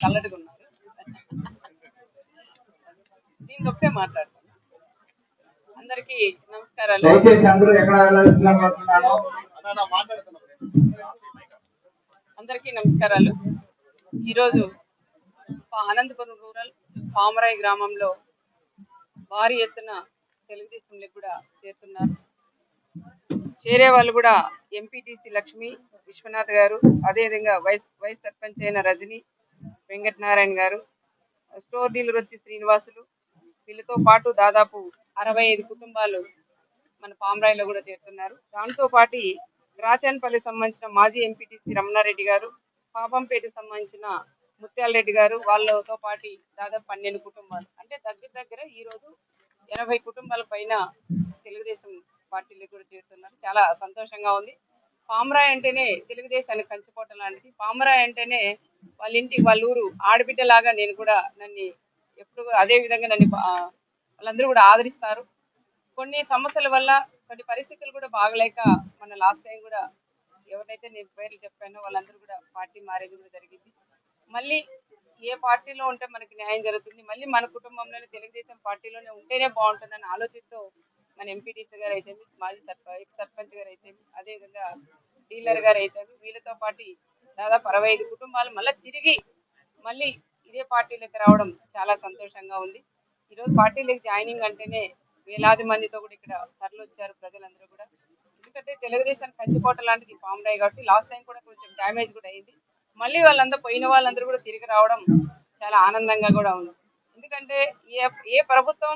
చల్లటిగా ఉన్నారు దీని ఒకటే మాట్లాడుతున్నా అందరికీ నమస్కారాలు. దయచేసి అందరూ ఎక్కడ వెళ్ళాల్సిందని కోరుతున్నాను అందరికీ నమస్కారాలు. ఈరోజు అనంతపురం రూరల్ పామరాయి గ్రామంలో భారీ ఎత్తున తెలుగుదేశంలోకి కూడా చేరుతున్నారు. చేరే వాళ్ళు కూడా ఎంపీటీసీ లక్ష్మి విశ్వనాథ్ గారు అదేవిధంగా వైస్ వైస్ సర్పంచ్ అయిన రజని వెంకటనారాయణ గారు స్టోర్ డీలర్ వచ్చి శ్రీనివాసులు. వీళ్ళతో పాటు దాదాపు అరవై ఐదు కుటుంబాలు మన పామరాయిలో కూడా చేరుతున్నారు. దాంతో పాటు రాచాన్పల్లి సంబంధించిన మాజీ ఎంపీటీసీ రమణారెడ్డి గారు పాపంపేట సంబంధించిన ముత్యాల రెడ్డి గారు వాళ్ళతో పాటు దాదాపు పన్నెండు కుటుంబాలు. అంటే దగ్గర దగ్గర ఈరోజు ఎనభై కుటుంబాల పైన తెలుగుదేశం పార్టీలు కూడా చేరుతున్నారు. చాలా సంతోషంగా ఉంది. పామరాయ్ అంటేనే తెలుగుదేశానికి కంచిపోవటం లాంటిది. పామరాయ్ అంటేనే వాళ్ళ ఇంటి వాళ్ళ ఊరు ఆడబిడ్డలాగా నేను కూడా నన్ను ఎప్పుడు కూడా అదే విధంగా నన్ను వాళ్ళందరూ కూడా ఆదరిస్తారు. కొన్ని సమస్యల వల్ల కొన్ని పరిస్థితులు కూడా బాగలేక మన లాస్ట్ టైం కూడా ఎవరైతే నేను పేర్లు చెప్పానో వాళ్ళందరూ కూడా పార్టీ మారేది కూడా జరిగింది. మళ్ళీ ఏ పార్టీలో ఉంటే మనకి న్యాయం జరుగుతుంది. మళ్ళీ మన కుటుంబంలోనే తెలుగుదేశం పార్టీలోనే ఉంటేనే బాగుంటుందని ఆలోచనతో మన ఎంపీటీసీ గారు అయితే మాజీ సర్పంచ్ సర్పంచ్ గారు అయితే అదేవిధంగా డీలర్ గారు అయితే వీళ్ళతో పాటు దాదాపు అరవై ఐదు కుటుంబాలు మళ్ళీ తిరిగి మళ్ళీ ఇదే పార్టీలోకి రావడం చాలా సంతోషంగా ఉంది. ఈరోజు పార్టీలోకి జాయినింగ్ అంటేనే వేలాది మందితో కూడా ఇక్కడ తరలి వచ్చారు ప్రజలందరూ కూడా. ఎందుకంటే తెలుగుదేశం కంచికోట లాంటిది పాముడాయి కాబట్టి లాస్ట్ టైం కూడా కొంచెం డ్యామేజ్ కూడా అయింది. మళ్ళీ వాళ్ళందరూ పోయిన వాళ్ళందరూ కూడా తిరిగి రావడం చాలా ఆనందంగా కూడా ఉంది. ఎందుకంటే ఏ ఏ ప్రభుత్వం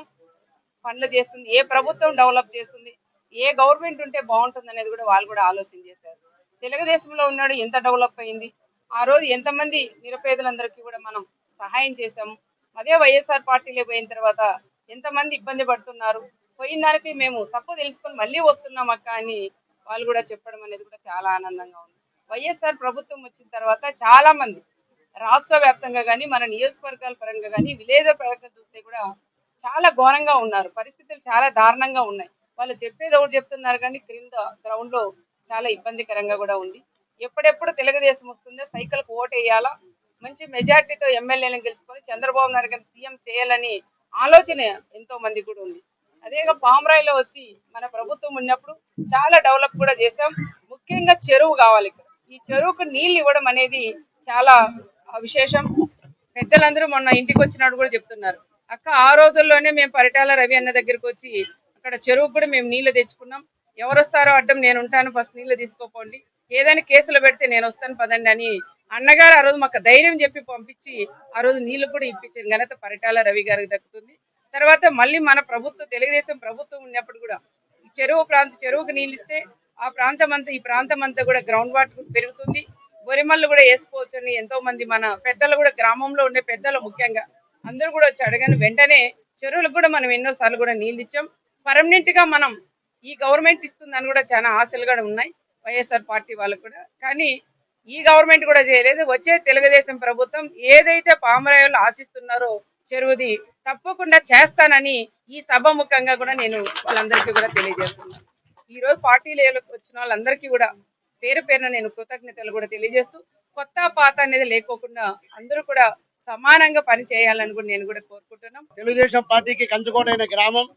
పనులు చేస్తుంది ఏ ప్రభుత్వం డెవలప్ చేస్తుంది ఏ గవర్నమెంట్ ఉంటే బాగుంటుంది అనేది కూడా వాళ్ళు కూడా ఆలోచన చేశారు. తెలుగుదేశంలో ఉన్నాడు ఎంత డెవలప్ అయింది. ఆ రోజు ఎంతమంది నిరుపేదలందరికీ కూడా మనం సహాయం చేశాము. అదే వైఎస్ఆర్ పార్టీలో పోయిన తర్వాత ఎంతమంది ఇబ్బంది పడుతున్నారు? పోయిన దానికి మేము తప్పు తెలుసుకొని మళ్ళీ వస్తున్నాం అక్క అని వాళ్ళు కూడా చెప్పడం అనేది కూడా చాలా ఆనందంగా ఉంది. వైఎస్ఆర్ ప్రభుత్వం వచ్చిన తర్వాత చాలా మంది రాష్ట్ర వ్యాప్తంగా కానీ మన నియోజకవర్గాల పరంగా కానీ విలేజ్ పరంగా చూస్తే కూడా చాలా ఘోరంగా ఉన్నారు. పరిస్థితులు చాలా దారుణంగా ఉన్నాయి. వాళ్ళు చెప్పేది ఒకటి చెప్తున్నారు కానీ క్రింద గ్రౌండ్లో చాలా ఇబ్బందికరంగా కూడా ఉంది. ఎప్పుడెప్పుడు తెలుగుదేశం వస్తుందో సైకిల్ ఓటు వేయాలా మంచి మెజార్టీతో ఎమ్మెల్యేలను గెలుచుకొని చంద్రబాబు నాయుడు గారిని సీఎం చేయాలని ఆలోచన ఎంతో మంది కూడా ఉంది. అదేగా పామరాయిలో వచ్చి మన ప్రభుత్వం ఉన్నప్పుడు చాలా డెవలప్ కూడా చేశాం. ముఖ్యంగా చెరువు కావాలి ఇక్కడ. ఈ చెరువుకు నీళ్ళు ఇవ్వడం అనేది చాలా విశేషం. పెద్దలందరూ మొన్న ఇంటికి వచ్చినట్టు కూడా చెప్తున్నారు. అక్క ఆ రోజుల్లోనే మేము పరిటాల రవి అన్న దగ్గరికి వచ్చి అక్కడ చెరువు కూడా మేము నీళ్ళు తెచ్చుకున్నాం. ఎవరు వస్తారో అడ్డం నేను ఉంటాను. ఫస్ట్ నీళ్ళు తీసుకోపోండి. ఏదైనా కేసులు పెడితే నేను వస్తాను పదండి అని అన్నగారు ఆ రోజు మాకు ధైర్యం చెప్పి పంపించి ఆ రోజు నీళ్ళు కూడా ఇప్పించిన ఘనత పరిటాల రవి గారికి దక్కుతుంది. తర్వాత మళ్ళీ మన ప్రభుత్వం తెలుగుదేశం ప్రభుత్వం ఉన్నప్పుడు కూడా చెరువు ప్రాంత చెరువుకు నీళ్ళు ఇస్తే ఆ ప్రాంతం అంతా ఈ ప్రాంతం అంతా కూడా గ్రౌండ్ వాటర్ పెరుగుతుంది. గొరిమల్లు కూడా వేసుకోవచ్చు అని ఎంతో మంది మన పెద్దలు కూడా గ్రామంలో ఉండే పెద్దలు ముఖ్యంగా అందరూ కూడా వచ్చి అడగని వెంటనే చెరువులకు కూడా మనం ఎన్నో సార్లు కూడా నీళ్ళు ఇచ్చాం. పర్మనెంట్గా మనం ఈ గవర్నమెంట్ ఇస్తుందని కూడా చాలా ఆశలు కూడా ఉన్నాయి. వైఎస్ఆర్ పార్టీ వాళ్ళకు కూడా. కానీ ఈ గవర్నమెంట్ కూడా చేయలేదు. వచ్చే తెలుగుదేశం ప్రభుత్వం ఏదైతే పామరాయలు ఆశిస్తున్నారో చెరువుది తప్పకుండా చేస్తానని ఈ సభ ముఖంగా కూడా నేను వాళ్ళందరికీ కూడా తెలియజేస్తున్నాను. ఈ రోజు లేవలకు వచ్చిన వాళ్ళందరికీ కూడా పేరు పేరున నేను కృతజ్ఞతలు కూడా తెలియజేస్తూ కొత్త పాత అనేది లేకోకుండా అందరూ కూడా సమానంగా పని చేయాలని కూడా నేను కూడా కోరుకుంటున్నాం. తెలుగుదేశం పార్టీకి కంచుకోటైన గ్రామం.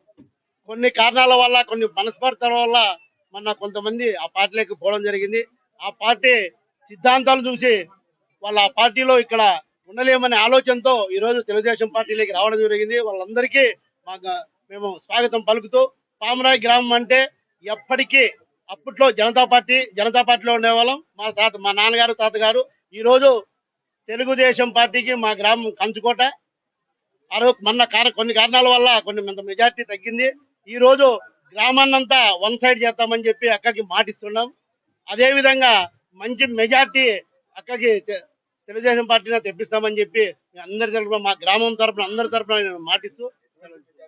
కొన్ని కారణాల వల్ల కొన్ని మనస్పర్ధల వల్ల మొన్న కొంతమంది ఆ పార్టీలోకి పోవడం జరిగింది. ఆ పార్టీ సిద్ధాంతాలు చూసి వాళ్ళ ఆ పార్టీలో ఇక్కడ ఉండలేమనే ఆలోచనతో ఈరోజు తెలుగుదేశం పార్టీలోకి రావడం జరిగింది. వాళ్ళందరికీ మాకు మేము స్వాగతం పలుకుతూ పామరాయి గ్రామం అంటే ఎప్పటికీ అప్పట్లో జనతా పార్టీ జనతా పార్టీలో ఉండేవాళ్ళం. మా తాత మా నాన్నగారు తాతగారు ఈరోజు తెలుగుదేశం పార్టీకి మా గ్రామం కంచుకోట. ఆ రోజు మొన్న కార కొన్ని కారణాల వల్ల కొన్ని మెజార్టీ తగ్గింది. ఈ రోజు గ్రామాన్నంతా వన్ సైడ్ చేస్తామని చెప్పి అక్కకి మాటిస్తున్నాం. అదే విధంగా మంచి మెజార్టీ అక్కకి తెలుగుదేశం పార్టీని తెప్పిస్తామని చెప్పి అందరి తరఫున మా గ్రామం తరఫున అందరి తరఫున మాటిస్తూ